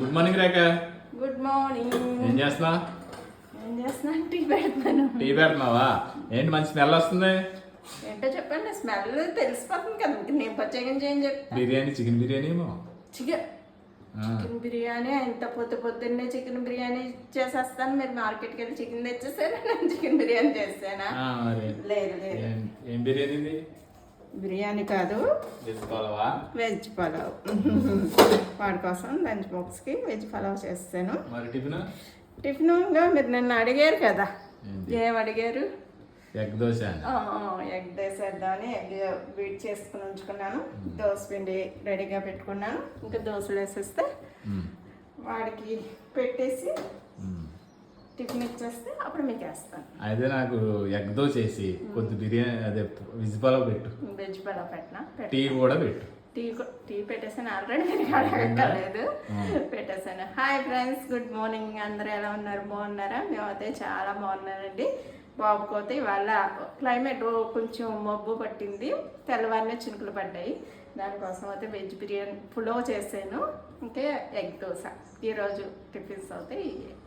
Good morning Rekha good morning ఏం చేస్తున్నా? ఏం చేస్తున్నాను టీ పెడతాను టీ పెడుతున్నావా? ఏంటి మంచి స్మెల్ వస్తుంది? ఏంటో చెప్పండి స్మెల్ తెలిసిపోతుంది కదా. ఇంక నేను ప్రత్యేకించి ఏం చెప్తాను బిర్యానీ చికెన్ బిర్యానీ ఏమో? చికెన్. చికెన్ బిర్యానీ ఇంత పొద్దు పొద్దున్నే చికెన్ బిర్యానీ చేసేస్తాను. మీరు మార్కెట్కి వెళ్ళి చికెన్ తెచ్చేసారా? నేను చికెన్ బిర్యానీ చేస్తానా లేదు లేదు. ఏం బిర్యానీ బిర్యానీ కాదు. వెజ్ పలావ్ వాడి కోసం లంచ్ బాక్స్కి వెజ్ పలావ్ చేస్తాను. టిఫిన్? టిఫిన్గా మీరు నన్ను అడిగారు కదా? ఏం అడిగారు? ఎగ్ దోశ ఎగ్ వేసేద్దామని ఎగ్ బీట్ చేసుకుని ఉంచుకున్నాను. దోశ పిండి రెడీగా పెట్టుకున్నాను. ఇంకా దోశలు వేసేస్తే మ్మ్. వాడికి పెట్టేసి మ్మ్. టిఫిన్ ఇచ్చేస్తే అప్పుడు మీకు వేస్తాను. అయితే నాకు ఎగ్ దోశ వేసి కొద్ది బిర్యానీ అదే వెజ్ పలావ్ పెట్టు. వెజ్ పలావ్ పెట్టినా? పెట్ట- టీ కూడా పెట్టు. టీ టీ పెట్టేసాను ఆల్రెడీ అడగక్కర్లేదు పెట్టేసాను. Hi friends good morning. అందరూ ఎలా ఉన్నారు? బాగున్నారా? మేమైతే చాలా బాగున్నారండి బాబుకోతే ఇవాళ క్లైమేట్ కొంచెం మబ్బు పట్టింది. తెల్లవారినే చినుకులు పడ్డాయి. దానికోసం అయితే వెజ్ బిర్యానీ పులావ్ చేశాను. ఇంకా ఎగ్ దోశ. ఈరోజు టిఫిన్స్ అయితే ఇవే.